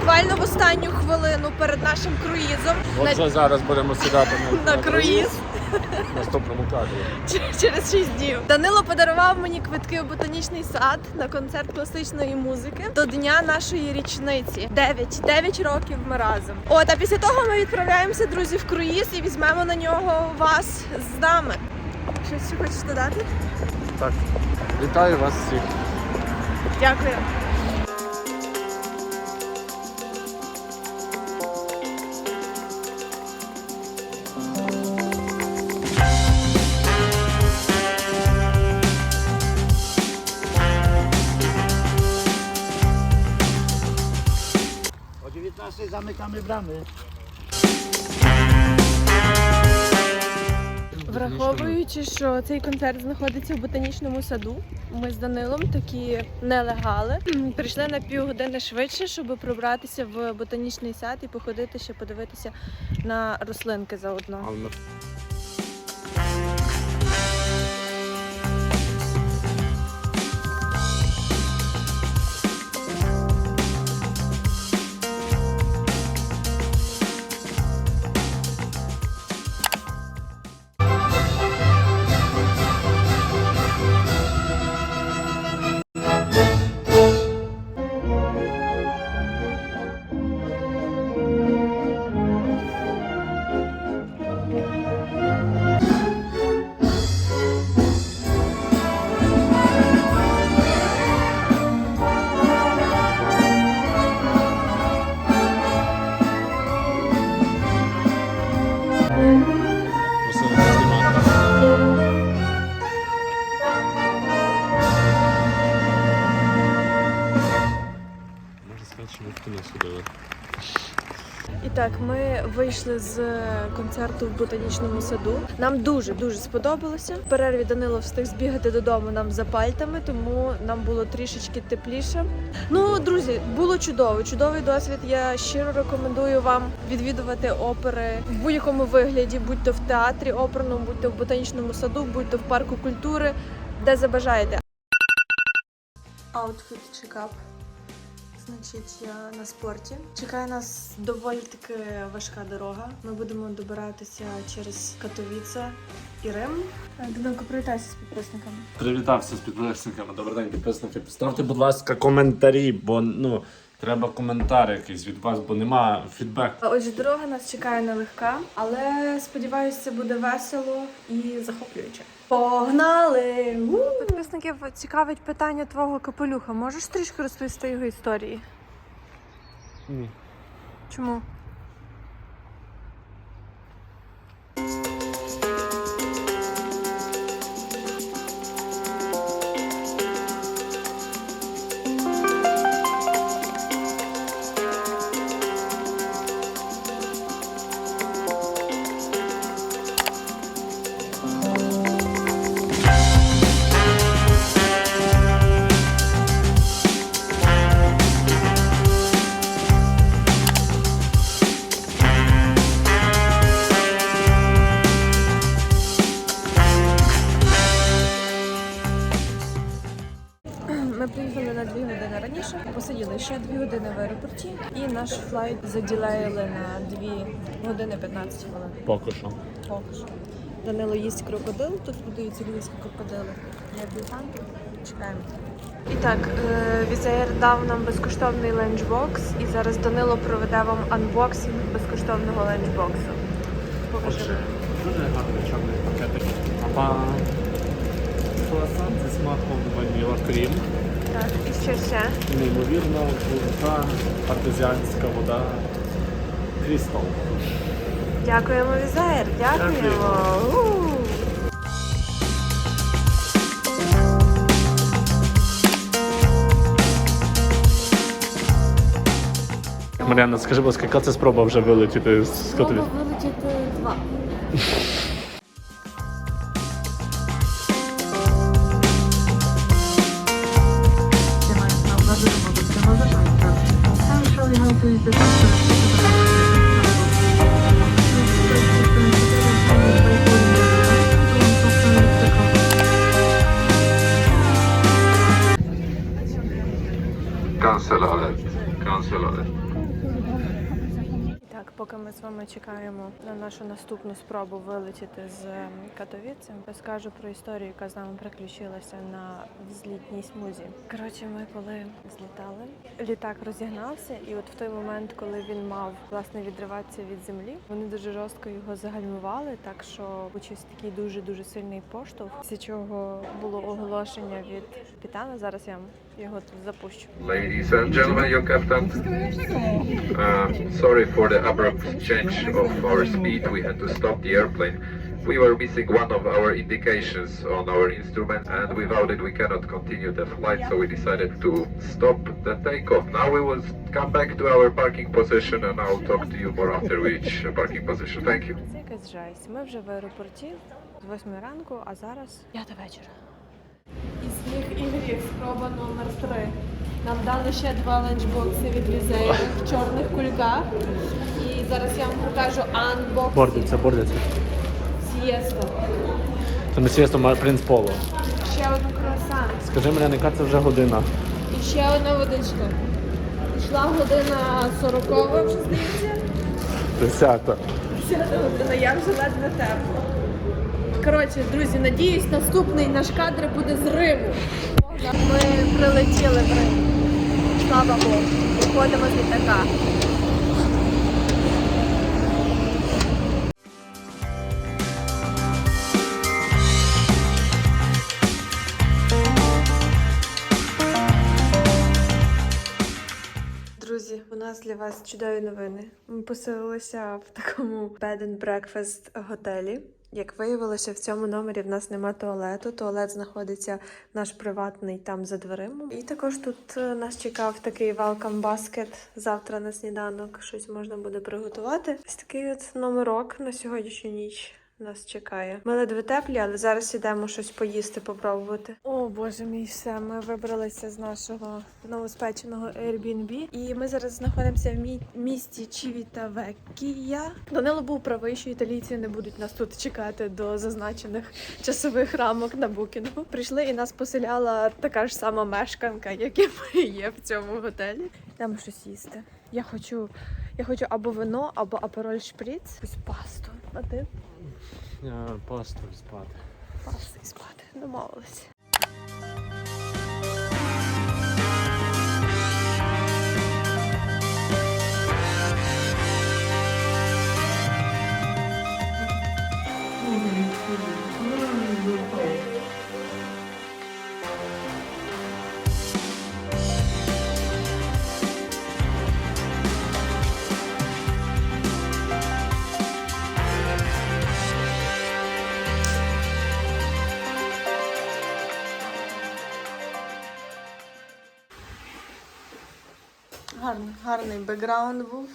буквально в останню хвилину перед нашим круїзом на, Оце зараз будемо сідати на, на круїз наступному кадрі. через 6 днів. Данило подарував мені квитки у ботанічний сад на концерт класичної музики до дня нашої річниці. 9, 9 років ми разом. От а після того ми відправляємося, друзі, в круїз і візьмемо на нього вас з нами. Щось хочеш додати? Так, вітаю вас всіх. Дякую. Zamykamy bramy. Враховуючи, що цей концерт знаходиться в ботанічному саду, ми з Данилом такі нелегали. Прийшли на півгодини швидше, щоб пробратися в ботанічний сад і походити ще подивитися на рослинки заодно. І так, ми вийшли з концерту в ботанічному саду. Нам дуже дуже сподобалося. В перерві Данило встиг збігати додому нам за пальтами, тому нам було трішечки тепліше. Ну, друзі, було чудово. Чудовий досвід. Я щиро рекомендую вам відвідувати опери в будь-якому вигляді, будь то в театрі оперному, будь то в ботанічному саду, будь то в парку культури, де забажаєте. Outfit чекап. Значить, на спорті. Чекає нас доволі таки важка дорога. Ми будемо добиратися через Катовіце і Рим. Динамко, привітайся з підписниками. Привітався з підписниками. Добрий день, підписники. Ставте, будь ласка, коментарі, бо ну треба коментар якийсь від вас, бо нема фідбек. Отже, дорога нас чекає нелегка, але сподіваюся, це буде весело і захоплююче. Погнали! У! Підписників цікавить питання твого капелюха. Можеш трішки розповісти його історії? Ні. Чому? Ще дві години в аеропорті, і наш флайт заділеїли на 2 години 15 хвилин. Поки що. Поки що. Данило їсть крокодил, тут продаються львівські крокодили. Я біган, чекаємо. І так, е, Візаєр дав нам безкоштовний ленчбокс, і зараз Данило проведе вам анбоксинг безкоштовного ленчбоксу. Покажи. Дуже гарний чорний пакетик. Апа. Круасан зі смаком ваніла крім. Так, і що ще? Неймовірно, крута, артезіанська вода. Крістал. Дякуємо, Візаєр, дякуємо. Дякуємо. У! Мар'яна, скажи, будь ласка, яка це спроба вже вилетіти з котові? вилетіти два. Cancel all that. Cancel all that. Так, поки ми з вами чекаємо на нашу наступну спробу вилетіти з ем, Катовіці, розкажу про історію, яка з нами приключилася на взлітній смузі. Коротше, ми коли злітали, літак розігнався, і от в той момент, коли він мав власне відриватися від землі, вони дуже жорстко його загальмували, так що почався такий дуже дуже сильний поштовх, після чого було оголошення від капітана. Зараз я його тут запущу. Ladies and gentlemen, your captain. Uh, sorry for the abrupt change of our speed. We had to stop the airplane. We were missing one of our indications on our instrument, and without it, we cannot continue the flight. So we decided to stop the takeoff. Now we will come back to our parking position, and I'll talk to you more after we reach uh, parking position. Thank you. Це якась жесть. Ми вже в аеропорті з 8 ранку, а зараз 5 вечора. І сміх і гріх, спроба номер 3. Нам дали ще два ланчбокси від лізею в чорних кульках. І зараз я вам покажу анбокс Бордиться, бордиться. сієсто. Це не сієсто, принц Поло. Ще один круасан. Скажи мені, яка це вже година? І ще одна водичка. Йшла година 40 вже здається. Десята. Десята година, я вже ледве тепло. Коротше, друзі, надіюсь, наступний наш кадр буде з Риму. Ми прилетіли в Рим. Слава Богу. Виходимо з літака. Друзі, у нас для вас чудові новини. Ми поселилися в такому bed and breakfast готелі. Як виявилося, в цьому номері в нас нема туалету. Туалет знаходиться наш приватний там за дверима. І також тут е, нас чекав такий welcome basket. Завтра на сніданок щось можна буде приготувати. Ось такий от номерок на сьогоднішню ніч. Нас чекає. Ми ледве теплі, але зараз ідемо щось поїсти, попробувати. О боже мій, все. Ми вибралися з нашого новоспеченого Airbnb. І ми зараз знаходимося в мі- місті Чівітавекія. Данило був правий, що італійці не будуть нас тут чекати до зазначених часових рамок на букінгу. Прийшли і нас поселяла така ж сама мешканка, як і ми є в цьому готелі. Йдемо щось їсти. Я хочу, я хочу або вино, або апероль шприц, якусь пасту. А ти? Пасту спати. Пасти і спати. Домовилися. Гарний, гарний бекграунд був.